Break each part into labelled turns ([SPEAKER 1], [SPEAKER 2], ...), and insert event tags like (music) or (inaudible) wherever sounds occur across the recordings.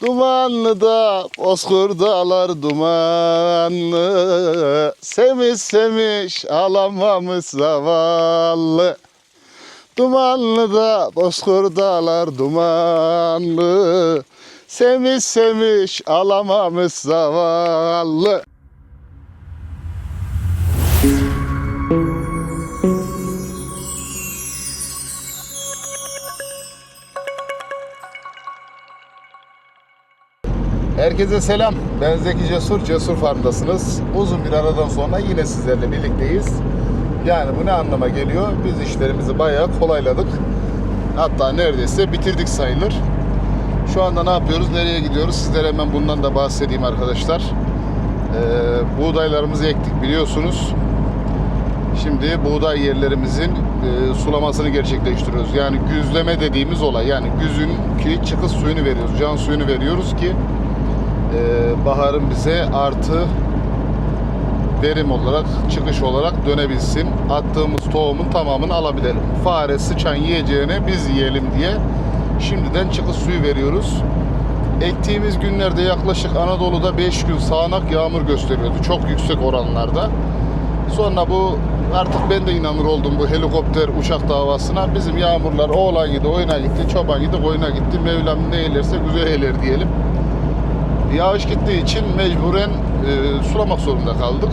[SPEAKER 1] Dumanlı da bozkır dağlar dumanlı. Semiş semiş alamamış zavallı. Dumanlı da bozkır dağlar dumanlı. Semiş semiş alamamış zavallı Herkese selam. Ben Zeki Cesur, Cesur Farm'dasınız. Uzun bir aradan sonra yine sizlerle birlikteyiz. Yani bu ne anlama geliyor? Biz işlerimizi bayağı kolayladık. Hatta neredeyse bitirdik sayılır. Şu anda ne yapıyoruz? Nereye gidiyoruz? Sizlere hemen bundan da bahsedeyim arkadaşlar. Ee, buğdaylarımızı ektik biliyorsunuz. Şimdi buğday yerlerimizin e, sulamasını gerçekleştiriyoruz. Yani güzleme dediğimiz olay. Yani güzün ki çıkış suyunu veriyoruz. Can suyunu veriyoruz ki baharın bize artı verim olarak, çıkış olarak dönebilsin. Attığımız tohumun tamamını alabilelim. Fare, sıçan yiyeceğine biz yiyelim diye şimdiden çıkış suyu veriyoruz. Ektiğimiz günlerde yaklaşık Anadolu'da 5 gün sağanak yağmur gösteriyordu. Çok yüksek oranlarda. Sonra bu artık ben de inanır oldum bu helikopter uçak davasına. Bizim yağmurlar oğlan gidi oyuna gitti, çoban gidi koyuna gitti. Mevlam ne eylerse güzel eyler diyelim. Yağış gittiği için mecburen e, sulamak zorunda kaldık.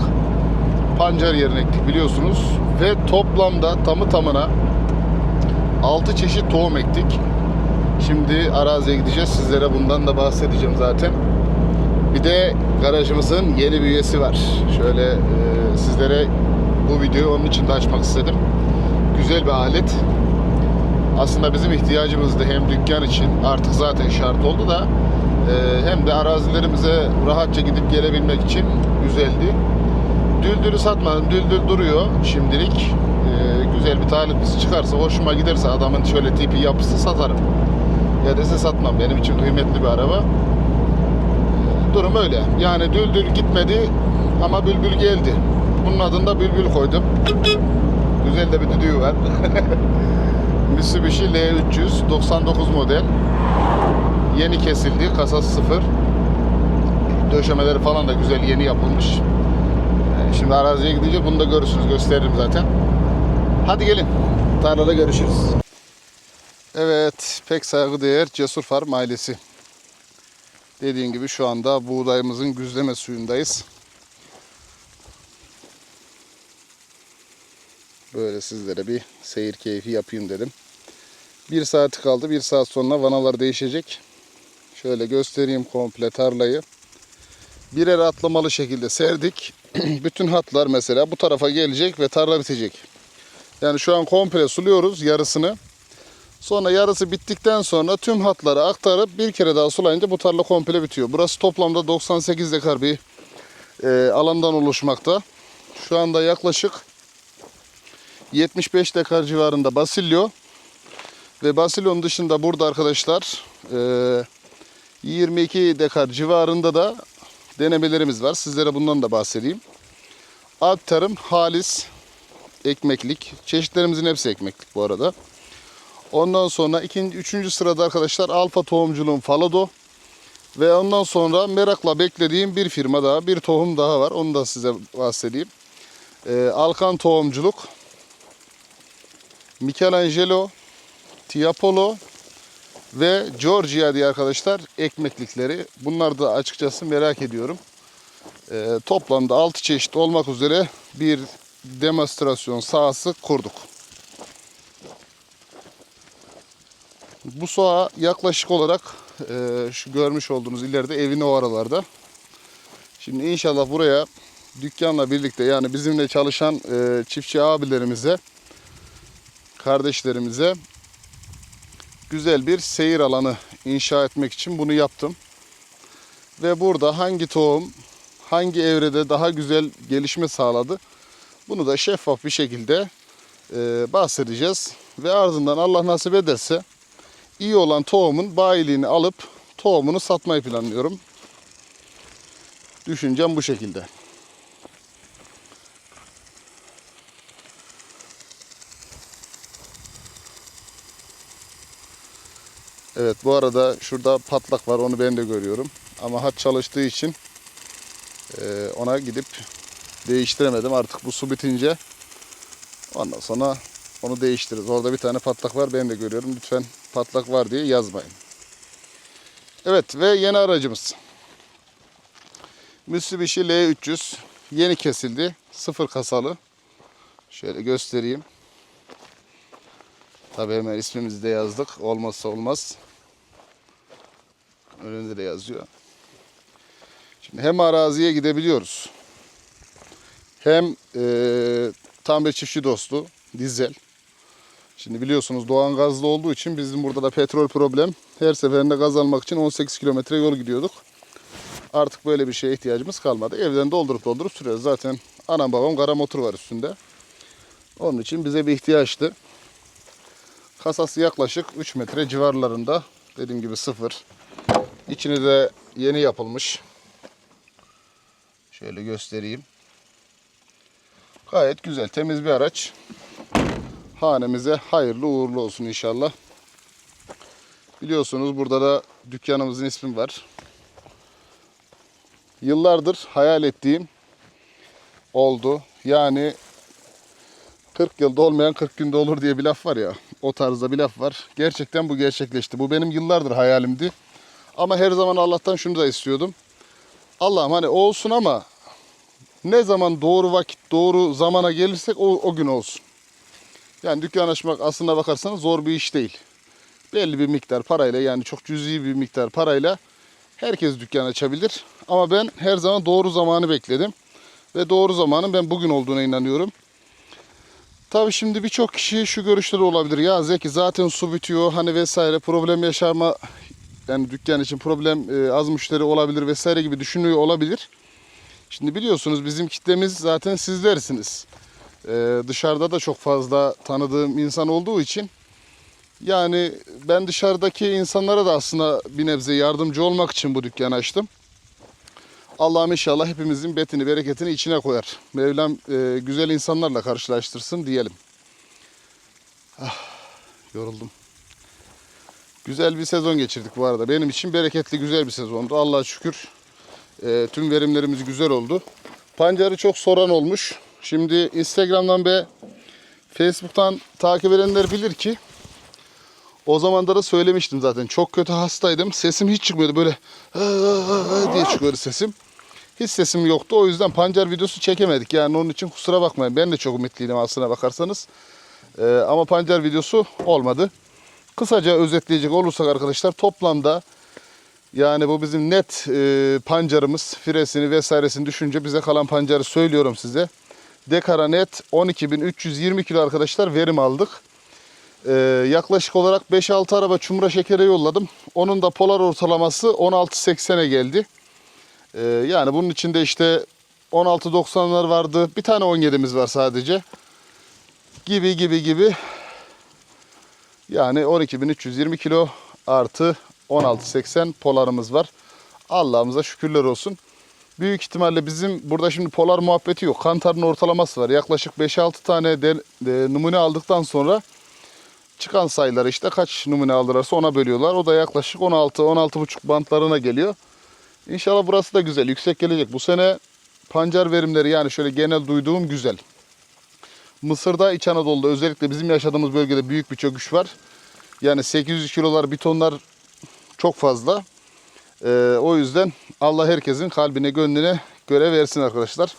[SPEAKER 1] Pancar yerine ektik biliyorsunuz. Ve toplamda tamı tamına 6 çeşit tohum ektik. Şimdi araziye gideceğiz. Sizlere bundan da bahsedeceğim zaten. Bir de garajımızın yeni bir üyesi var. Şöyle e, sizlere bu videoyu onun için de açmak istedim. Güzel bir alet. Aslında bizim ihtiyacımızdı hem dükkan için artık zaten şart oldu da hem de arazilerimize rahatça gidip gelebilmek için güzeldi. Düldülü satmadım. Düldül duruyor şimdilik. E, güzel bir taliplisi çıkarsa, hoşuma giderse adamın şöyle tipi yapısı satarım. Ya dese satmam. Benim için kıymetli bir araba. Durum öyle. Yani düldül gitmedi ama bülbül geldi. Bunun adını da bülbül koydum. Güzel de bir düdüğü var. (laughs) Mitsubishi L300 99 model. Yeni kesildi. Kasası sıfır. Döşemeleri falan da güzel yeni yapılmış. Yani Şimdi araziye gidince bunu da görürsünüz. Gösteririm zaten. Hadi gelin. Tarlada görüşürüz. Evet. Pek saygıdeğer Cesur Farm ailesi. Dediğim gibi şu anda buğdayımızın güzleme suyundayız. Böyle sizlere bir seyir keyfi yapayım dedim. Bir saati kaldı. Bir saat sonra vanalar değişecek. Şöyle göstereyim komple tarlayı. Birer atlamalı şekilde serdik. (clears throat) Bütün hatlar mesela bu tarafa gelecek ve tarla bitecek. Yani şu an komple suluyoruz yarısını. Sonra yarısı bittikten sonra tüm hatları aktarıp bir kere daha sulayınca bu tarla komple bitiyor. Burası toplamda 98 dekar bir e, alandan oluşmakta. Şu anda yaklaşık 75 dekar civarında Basilio ve Basilio'nun dışında burada arkadaşlar e, 22 dekar civarında da denemelerimiz var. Sizlere bundan da bahsedeyim. Alp tarım, halis, ekmeklik. Çeşitlerimizin hepsi ekmeklik bu arada. Ondan sonra ikinci, üçüncü sırada arkadaşlar Alfa tohumculuğun Falado. Ve ondan sonra merakla beklediğim bir firma daha, bir tohum daha var. Onu da size bahsedeyim. Ee, Alkan tohumculuk. Michelangelo, Tiapolo ve Georgia diye arkadaşlar ekmeklikleri. Bunlar da açıkçası merak ediyorum. Ee, toplamda 6 çeşit olmak üzere bir demonstrasyon sahası kurduk. Bu saha yaklaşık olarak e, şu görmüş olduğunuz ileride evin o aralarda. Şimdi inşallah buraya dükkanla birlikte yani bizimle çalışan e, çiftçi abilerimize, kardeşlerimize güzel bir seyir alanı inşa etmek için bunu yaptım. Ve burada hangi tohum hangi evrede daha güzel gelişme sağladı bunu da şeffaf bir şekilde e, bahsedeceğiz. Ve ardından Allah nasip ederse iyi olan tohumun bayiliğini alıp tohumunu satmayı planlıyorum. Düşüncem bu şekilde. Evet bu arada şurada patlak var onu ben de görüyorum. Ama hat çalıştığı için e, ona gidip değiştiremedim. Artık bu su bitince ondan sonra onu değiştiririz. Orada bir tane patlak var ben de görüyorum. Lütfen patlak var diye yazmayın. Evet ve yeni aracımız. Mitsubishi L300 yeni kesildi. Sıfır kasalı. Şöyle göstereyim. Tabii hemen ismimizi de yazdık. Olmazsa olmaz. Önünde de yazıyor. Şimdi hem araziye gidebiliyoruz. Hem eee tam bir çiftçi dostu. Dizel. Şimdi biliyorsunuz doğan gazlı olduğu için bizim burada da petrol problem. Her seferinde gaz almak için 18 kilometre yol gidiyorduk. Artık böyle bir şeye ihtiyacımız kalmadı. Evden doldurup doldurup sürüyoruz. Zaten anam babam kara motor var üstünde. Onun için bize bir ihtiyaçtı. Kasası yaklaşık 3 metre civarlarında. Dediğim gibi sıfır. İçini de yeni yapılmış. Şöyle göstereyim. Gayet güzel, temiz bir araç. Hanemize hayırlı uğurlu olsun inşallah. Biliyorsunuz burada da dükkanımızın ismi var. Yıllardır hayal ettiğim oldu. Yani 40 yılda olmayan 40 günde olur diye bir laf var ya. O tarzda bir laf var. Gerçekten bu gerçekleşti. Bu benim yıllardır hayalimdi. Ama her zaman Allah'tan şunu da istiyordum. Allah'ım hani olsun ama ne zaman doğru vakit, doğru zamana gelirsek o, o gün olsun. Yani dükkan açmak aslına bakarsanız zor bir iş değil. Belli bir miktar parayla yani çok cüzi bir miktar parayla herkes dükkan açabilir. Ama ben her zaman doğru zamanı bekledim. Ve doğru zamanın ben bugün olduğuna inanıyorum. Tabii şimdi birçok kişi şu görüşte de olabilir. Ya Zeki zaten su bitiyor hani vesaire problem yaşarma yani dükkan için problem e, az müşteri olabilir vesaire gibi düşünüyor olabilir. Şimdi biliyorsunuz bizim kitlemiz zaten sizlersiniz. E, dışarıda da çok fazla tanıdığım insan olduğu için yani ben dışarıdaki insanlara da aslında bir nebze yardımcı olmak için bu dükkanı açtım. Allah'ım inşallah hepimizin betini, bereketini içine koyar. Mevlam e, güzel insanlarla karşılaştırsın diyelim. Ah, yoruldum. Güzel bir sezon geçirdik bu arada. Benim için bereketli güzel bir sezondu. Allah'a şükür e, tüm verimlerimiz güzel oldu. Pancarı çok soran olmuş. Şimdi Instagram'dan ve Facebook'tan takip edenler bilir ki o zamanları söylemiştim zaten. Çok kötü hastaydım. Sesim hiç çıkmıyordu. Böyle diye çıkıyordu sesim. Hiç sesim yoktu. O yüzden pancar videosu çekemedik. Yani onun için kusura bakmayın. Ben de çok ümitliydim aslına bakarsanız. Ee, ama pancar videosu olmadı. Kısaca özetleyecek olursak arkadaşlar toplamda yani bu bizim net e, pancarımız firesini vesairesini düşünce bize kalan pancarı söylüyorum size. Dekara net 12.320 kilo arkadaşlar verim aldık. Ee, yaklaşık olarak 5-6 araba çumra şekere yolladım. Onun da polar ortalaması 16.80'e geldi. Ee, yani bunun içinde işte 16.90'lar vardı. Bir tane 17'miz var sadece. Gibi gibi gibi. Yani 12.320 kilo artı 16.80 polarımız var. Allah'ımıza şükürler olsun. Büyük ihtimalle bizim burada şimdi polar muhabbeti yok. Kantarın ortalaması var. Yaklaşık 5-6 tane de, de, numune aldıktan sonra çıkan sayıları işte kaç numune alırlarsa ona bölüyorlar. O da yaklaşık 16-16,5 bantlarına geliyor. İnşallah burası da güzel, yüksek gelecek. Bu sene pancar verimleri yani şöyle genel duyduğum güzel. Mısır'da, İç Anadolu'da özellikle bizim yaşadığımız bölgede büyük bir çöküş var. Yani 800 kilolar, bir tonlar çok fazla. Ee, o yüzden Allah herkesin kalbine, gönlüne göre versin arkadaşlar.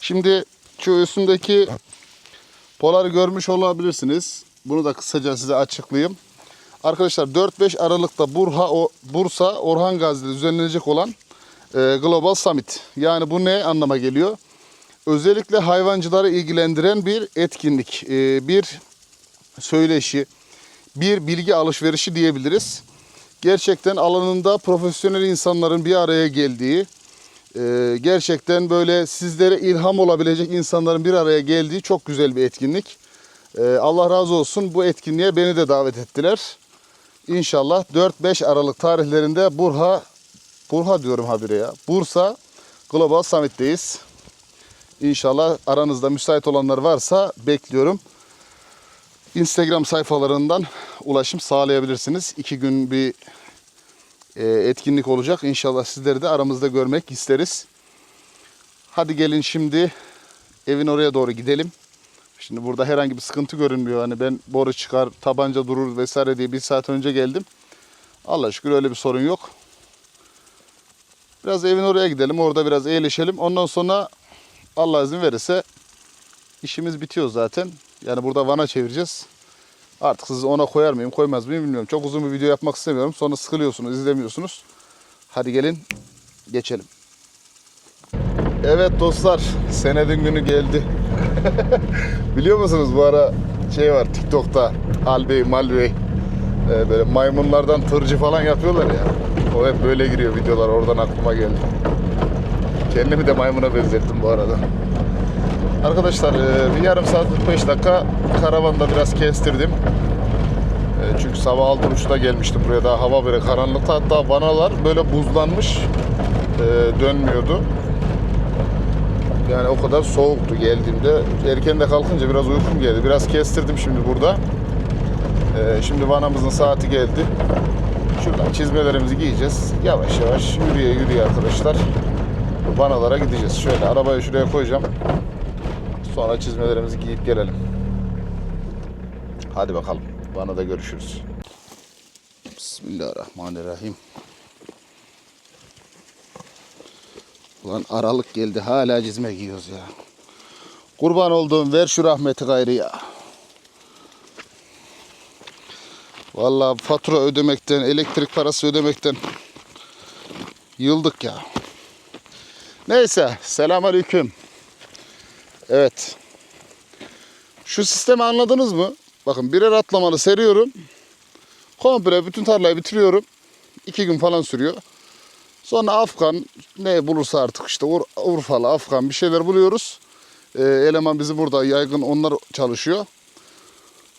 [SPEAKER 1] Şimdi şu üstündeki poları görmüş olabilirsiniz. Bunu da kısaca size açıklayayım. Arkadaşlar 4-5 Aralık'ta Burha, Bursa Orhan Gazi'de düzenlenecek olan e, Global Summit. Yani bu ne anlama geliyor? Özellikle hayvancıları ilgilendiren bir etkinlik, e, bir söyleşi, bir bilgi alışverişi diyebiliriz. Gerçekten alanında profesyonel insanların bir araya geldiği, e, gerçekten böyle sizlere ilham olabilecek insanların bir araya geldiği çok güzel bir etkinlik. Ee, Allah razı olsun bu etkinliğe beni de davet ettiler. İnşallah 4-5 Aralık tarihlerinde Burha, Burha diyorum habire ya. Bursa Global Summit'teyiz. İnşallah aranızda müsait olanlar varsa bekliyorum. Instagram sayfalarından ulaşım sağlayabilirsiniz. İki gün bir e, etkinlik olacak. İnşallah sizleri de aramızda görmek isteriz. Hadi gelin şimdi evin oraya doğru gidelim. Şimdi burada herhangi bir sıkıntı görünmüyor. Hani ben boru çıkar, tabanca durur vesaire diye bir saat önce geldim. Allah şükür öyle bir sorun yok. Biraz evin oraya gidelim. Orada biraz eğleşelim. Ondan sonra Allah izin verirse işimiz bitiyor zaten. Yani burada vana çevireceğiz. Artık sizi ona koyar mıyım koymaz mıyım bilmiyorum. Çok uzun bir video yapmak istemiyorum. Sonra sıkılıyorsunuz, izlemiyorsunuz. Hadi gelin geçelim. Evet dostlar, senedin günü geldi. (laughs) Biliyor musunuz bu ara şey var TikTok'ta Albey Malbey e, böyle maymunlardan tırcı falan yapıyorlar ya. O hep böyle giriyor videolar oradan aklıma geldi. Kendimi de maymuna benzettim bu arada. Arkadaşlar e, bir yarım saat 45 dakika karavanda biraz kestirdim. E, Çünkü sabah 6.30'da gelmiştim buraya daha hava böyle karanlıkta hatta vanalar böyle buzlanmış e, dönmüyordu. Yani o kadar soğuktu geldiğimde. Erken de kalkınca biraz uykum geldi. Biraz kestirdim şimdi burada. Şimdi vanamızın saati geldi. Şuradan çizmelerimizi giyeceğiz. Yavaş yavaş yürüye yürüye arkadaşlar. Vanalara gideceğiz. Şöyle arabayı şuraya koyacağım. Sonra çizmelerimizi giyip gelelim. Hadi bakalım. Vanada görüşürüz. Bismillahirrahmanirrahim. Ulan aralık geldi hala cizme giyiyoruz ya. Kurban olduğum ver şu rahmeti gayrı ya. Vallahi fatura ödemekten, elektrik parası ödemekten yıldık ya. Neyse, selamünaleyküm. Evet. Şu sistemi anladınız mı? Bakın birer atlamalı seriyorum. Komple bütün tarlayı bitiriyorum. İki gün falan sürüyor. Sonra Afgan ne bulursa artık işte Ur- Urfalı, Afgan bir şeyler buluyoruz. Ee, eleman bizi burada yaygın onlar çalışıyor.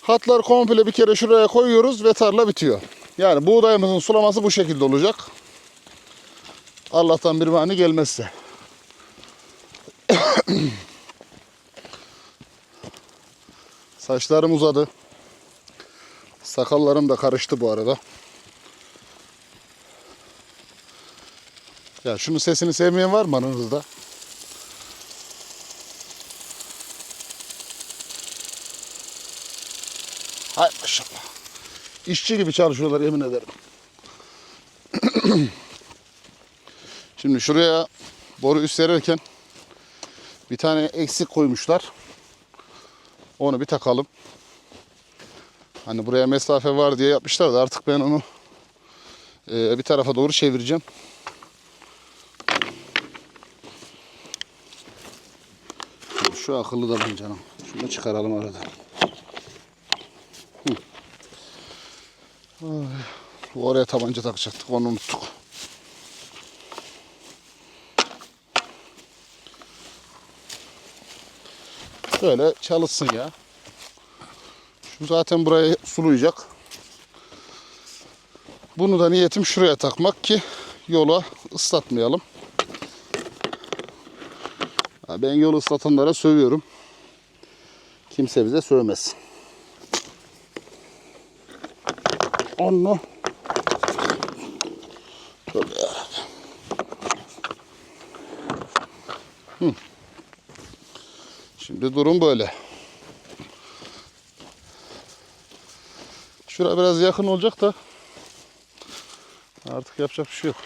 [SPEAKER 1] Hatlar komple bir kere şuraya koyuyoruz ve tarla bitiyor. Yani buğdayımızın sulaması bu şekilde olacak. Allah'tan bir mani gelmezse. Saçlarım uzadı. Sakallarım da karıştı bu arada. Ya şunun sesini sevmeyen var mı aranızda? Hay maşallah. İşçi gibi çalışıyorlar yemin ederim. (clears throat) Şimdi şuraya boru üst bir tane eksik koymuşlar. Onu bir takalım. Hani buraya mesafe var diye yapmışlar da artık ben onu e, bir tarafa doğru çevireceğim. Şu akıllı da benim canım. Şunu çıkaralım arada. Hı. Ay, Oraya tabanca takacaktık onu unuttuk. Böyle çalışsın ya. Şu zaten burayı sulayacak. Bunu da niyetim şuraya takmak ki yola ıslatmayalım. Ben yolu ıslatanlara sövüyorum. Kimse bize sövmesin. Onu Şimdi durum böyle. Şura biraz yakın olacak da artık yapacak bir şey yok.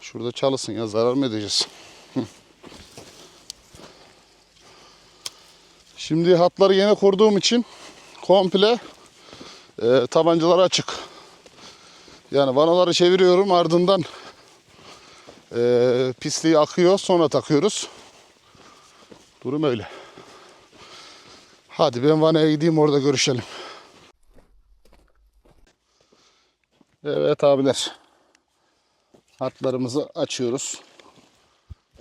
[SPEAKER 1] Şurada çalışsın ya zarar mı edeceğiz? (laughs) Şimdi hatları yeni kurduğum için komple e, tabancalar açık. Yani vanaları çeviriyorum ardından e, pisliği akıyor sonra takıyoruz. Durum öyle. Hadi ben vanaya gideyim orada görüşelim. Evet abiler. Hatlarımızı açıyoruz.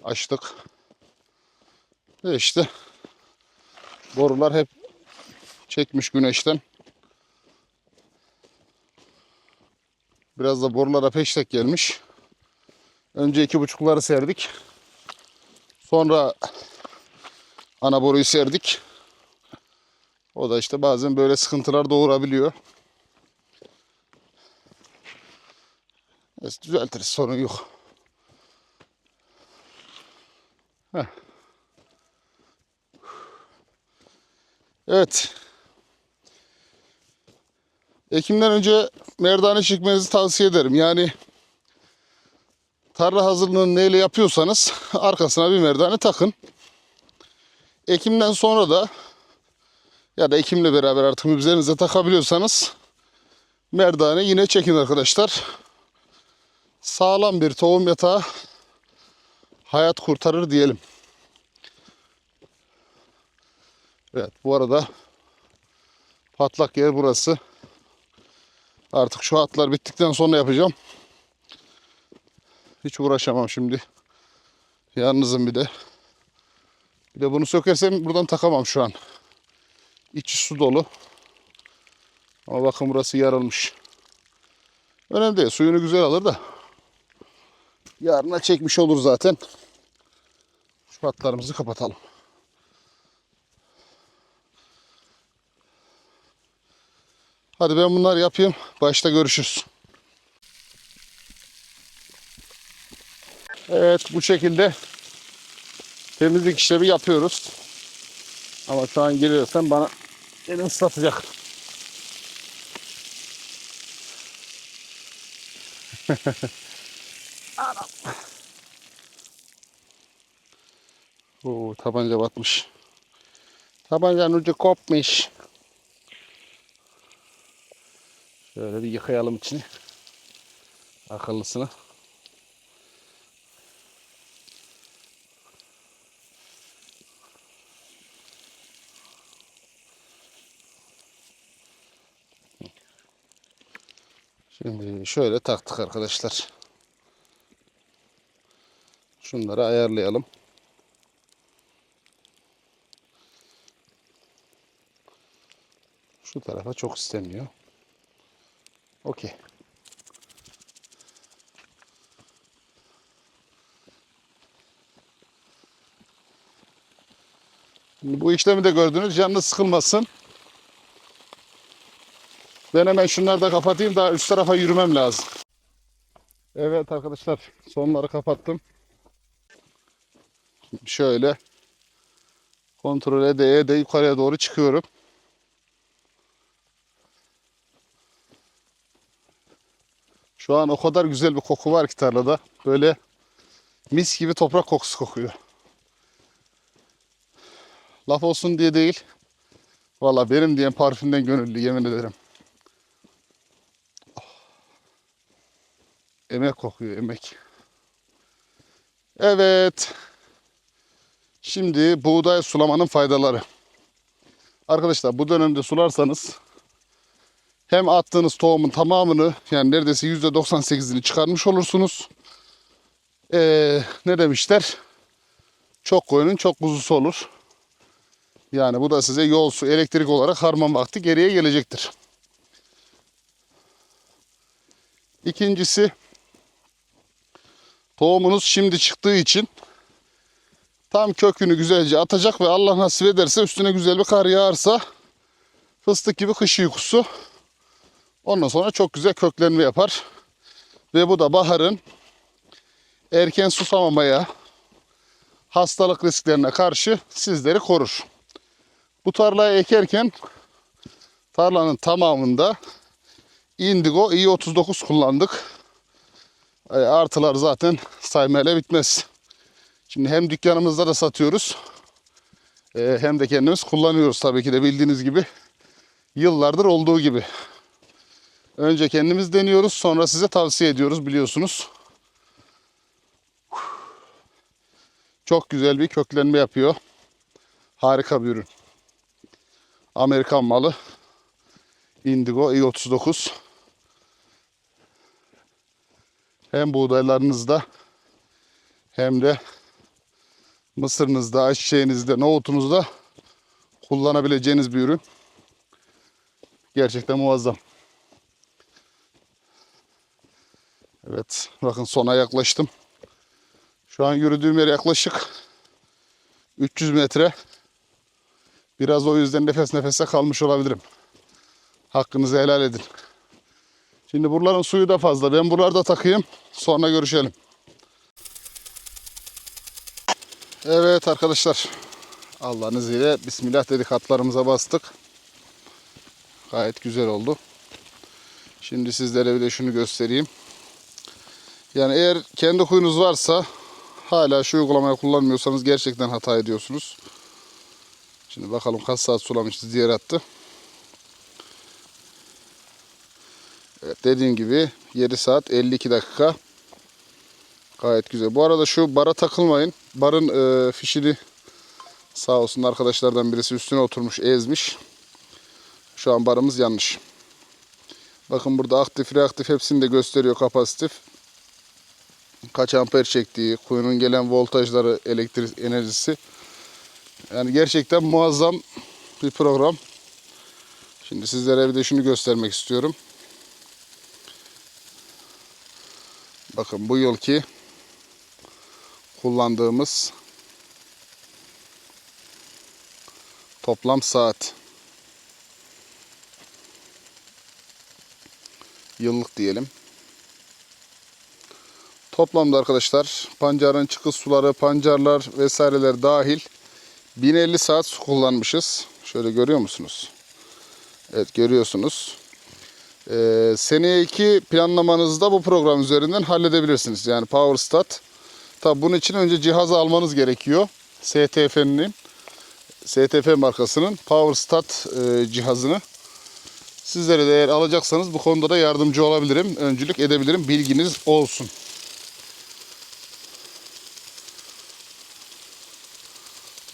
[SPEAKER 1] Açtık. Ve işte borular hep çekmiş güneşten. Biraz da borulara peştek gelmiş. Önce iki buçukları serdik. Sonra ana boruyu serdik. O da işte bazen böyle sıkıntılar doğurabiliyor. Neyse, düzeltiriz sorun yok. Heh. Evet. Ekimden önce merdane çekmenizi tavsiye ederim. Yani tarla hazırlığını neyle yapıyorsanız (laughs) arkasına bir merdane takın. Ekimden sonra da ya da ekimle beraber artık üzerinize takabiliyorsanız merdane yine çekin arkadaşlar. Sağlam bir tohum yatağı hayat kurtarır diyelim. Evet bu arada patlak yer burası. Artık şu hatlar bittikten sonra yapacağım. Hiç uğraşamam şimdi. Yalnızım bir de. Bir de bunu sökersem buradan takamam şu an. İçi su dolu. Ama bakın burası yarılmış. Önemli değil. Suyunu güzel alır da. Yarına çekmiş olur zaten. Şu hatlarımızı kapatalım. Hadi ben bunları yapayım. Başta görüşürüz. Evet bu şekilde temizlik işlemi yapıyoruz. Ama şu an geliyorsan bana beni ıslatacak. Anam. (laughs) Oo, tabanca batmış. Tabancanın ucu kopmuş. Şöyle bir yıkayalım içini. Akıllısını. Şimdi şöyle taktık arkadaşlar. Şunları ayarlayalım. Şu tarafa çok istemiyor. Okey. Bu işlemi de gördünüz. Canınız sıkılmasın. Ben hemen şunları da kapatayım. Daha üst tarafa yürümem lazım. Evet arkadaşlar. Sonları kapattım. Şöyle kontrol ede ede yukarıya doğru çıkıyorum. Şu an o kadar güzel bir koku var ki tarlada. Böyle mis gibi toprak kokusu kokuyor. Laf olsun diye değil. Valla benim diyen parfümden gönüllü yemin ederim. Emek kokuyor emek. Evet. Şimdi buğday sulamanın faydaları. Arkadaşlar bu dönemde sularsanız hem attığınız tohumun tamamını yani neredeyse %98'ini çıkarmış olursunuz. Ee, ne demişler? Çok koyunun çok kuzusu olur. Yani bu da size yol su elektrik olarak harman vakti geriye gelecektir. İkincisi tohumunuz şimdi çıktığı için tam kökünü güzelce atacak ve Allah nasip ederse üstüne güzel bir kar yağarsa fıstık gibi kış uykusu Ondan sonra çok güzel köklenme yapar. Ve bu da baharın erken susamamaya, hastalık risklerine karşı sizleri korur. Bu tarlayı ekerken tarlanın tamamında indigo i39 kullandık. E, artılar zaten saymayla bitmez. Şimdi hem dükkanımızda da satıyoruz. e, hem de kendimiz kullanıyoruz tabii ki de bildiğiniz gibi. Yıllardır olduğu gibi. Önce kendimiz deniyoruz, sonra size tavsiye ediyoruz biliyorsunuz. Çok güzel bir köklenme yapıyor. Harika bir ürün. Amerikan malı. Indigo i39. Hem buğdaylarınızda hem de mısırınızda, ayçiçeğinizde, nohutunuzda kullanabileceğiniz bir ürün. Gerçekten muazzam. Evet, bakın sona yaklaştım. Şu an yürüdüğüm yer yaklaşık 300 metre. Biraz o yüzden nefes nefese kalmış olabilirim. Hakkınızı helal edin. Şimdi buraların suyu da fazla. Ben buralarda takayım. Sonra görüşelim. Evet arkadaşlar. Allah'ın izniyle Bismillah dedik atlarımıza bastık. Gayet güzel oldu. Şimdi sizlere bir de şunu göstereyim. Yani eğer kendi kuyunuz varsa hala şu uygulamayı kullanmıyorsanız gerçekten hata ediyorsunuz. Şimdi bakalım kaç saat sulamışız diğer attı. Evet dediğim gibi 7 saat 52 dakika. Gayet güzel. Bu arada şu bara takılmayın. Barın e, fişini sağ olsun arkadaşlardan birisi üstüne oturmuş ezmiş. Şu an barımız yanlış. Bakın burada aktif reaktif hepsini de gösteriyor kapasitif. Kaç amper çektiği, kuyunun gelen voltajları, elektrik enerjisi. Yani gerçekten muazzam bir program. Şimdi sizlere bir de şunu göstermek istiyorum. Bakın bu yılki kullandığımız toplam saat. Yıllık diyelim. Toplamda arkadaşlar pancarın çıkış suları, pancarlar vesaireler dahil 1050 saat su kullanmışız. Şöyle görüyor musunuz? Evet görüyorsunuz. Ee, seneye iki planlamanızı bu program üzerinden halledebilirsiniz. Yani PowerStat. Tabi bunun için önce cihazı almanız gerekiyor. STF'nin STF markasının PowerStat e, cihazını. Sizlere de eğer alacaksanız bu konuda da yardımcı olabilirim. Öncülük edebilirim. Bilginiz olsun.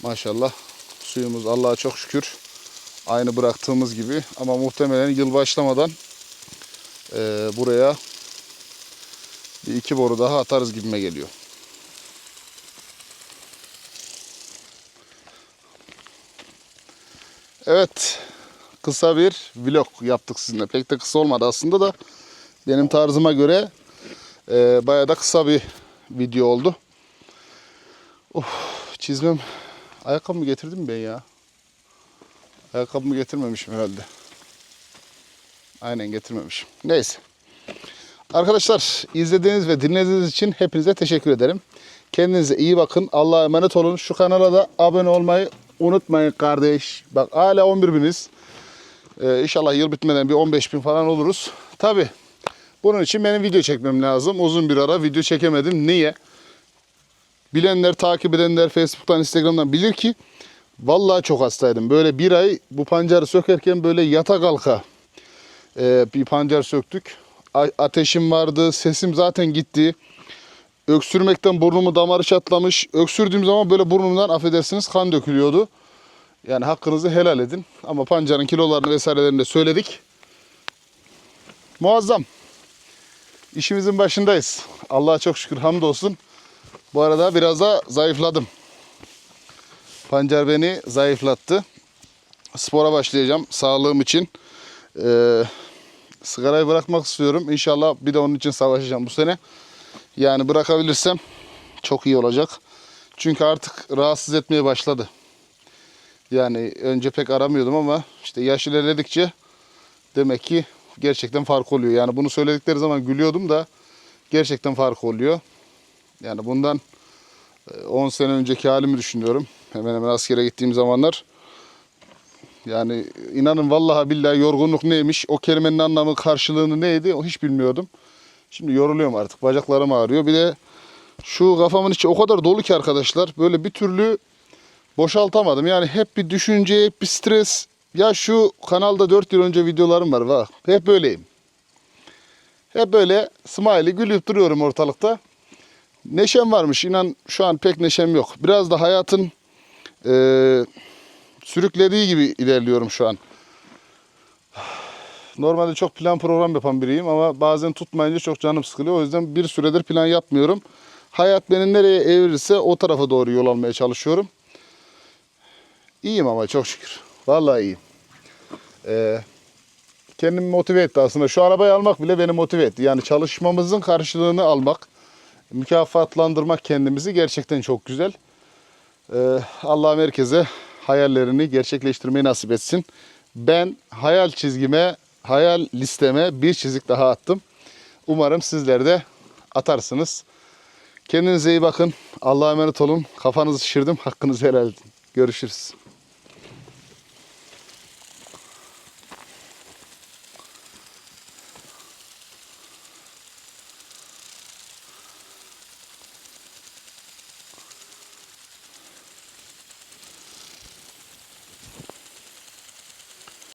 [SPEAKER 1] Maşallah suyumuz Allah'a çok şükür aynı bıraktığımız gibi ama muhtemelen yıl başlamadan e, buraya bir iki boru daha atarız gibime geliyor. Evet kısa bir vlog yaptık sizinle. Pek de kısa olmadı aslında da benim tarzıma göre e, bayağı da kısa bir video oldu. Of çizmem Ayakkabımı getirdim ben ya. Ayakkabımı getirmemişim herhalde. Aynen getirmemişim. Neyse. Arkadaşlar izlediğiniz ve dinlediğiniz için hepinize teşekkür ederim. Kendinize iyi bakın. Allah'a emanet olun. Şu kanala da abone olmayı unutmayın kardeş. Bak hala 11 biniz. Ee, inşallah yıl bitmeden bir 15 bin falan oluruz. Tabi bunun için benim video çekmem lazım. Uzun bir ara video çekemedim. Niye? Bilenler, takip edenler Facebook'tan, Instagram'dan bilir ki vallahi çok hastaydım. Böyle bir ay bu pancarı sökerken böyle yata kalka e, bir pancar söktük. A- ateşim vardı, sesim zaten gitti. Öksürmekten burnumu damarı çatlamış. Öksürdüğüm zaman böyle burnumdan affedersiniz kan dökülüyordu. Yani hakkınızı helal edin. Ama pancarın kilolarını vesairelerini de söyledik. Muazzam. İşimizin başındayız. Allah'a çok şükür hamdolsun. Bu arada biraz da zayıfladım. Pancar beni zayıflattı. Spora başlayacağım sağlığım için. Ee, sigarayı bırakmak istiyorum. İnşallah bir de onun için savaşacağım bu sene. Yani bırakabilirsem çok iyi olacak. Çünkü artık rahatsız etmeye başladı. Yani önce pek aramıyordum ama işte yaş ilerledikçe demek ki gerçekten fark oluyor. Yani bunu söyledikleri zaman gülüyordum da gerçekten fark oluyor. Yani bundan e, 10 sene önceki halimi düşünüyorum. Hemen hemen askere gittiğim zamanlar. Yani inanın vallahi billahi yorgunluk neymiş, o kelimenin anlamı karşılığını neydi o hiç bilmiyordum. Şimdi yoruluyorum artık. Bacaklarım ağrıyor. Bir de şu kafamın içi o kadar dolu ki arkadaşlar. Böyle bir türlü boşaltamadım. Yani hep bir düşünce, hep bir stres. Ya şu kanalda 4 yıl önce videolarım var bak. Hep böyleyim. Hep böyle smiley gülüp duruyorum ortalıkta. Neşem varmış. İnan şu an pek neşem yok. Biraz da hayatın e, sürüklediği gibi ilerliyorum şu an. Normalde çok plan program yapan biriyim ama bazen tutmayınca çok canım sıkılıyor. O yüzden bir süredir plan yapmıyorum. Hayat beni nereye evirirse o tarafa doğru yol almaya çalışıyorum. İyiyim ama çok şükür. Vallahi iyiyim. Ee, kendimi motive etti aslında. Şu arabayı almak bile beni motive etti. Yani çalışmamızın karşılığını almak, mükafatlandırmak kendimizi gerçekten çok güzel. Ee, Allah'ım herkese hayallerini gerçekleştirmeyi nasip etsin. Ben hayal çizgime, hayal listeme bir çizik daha attım. Umarım sizler de atarsınız. Kendinize iyi bakın. Allah'a emanet olun. Kafanızı şişirdim. Hakkınızı helal edin. Görüşürüz.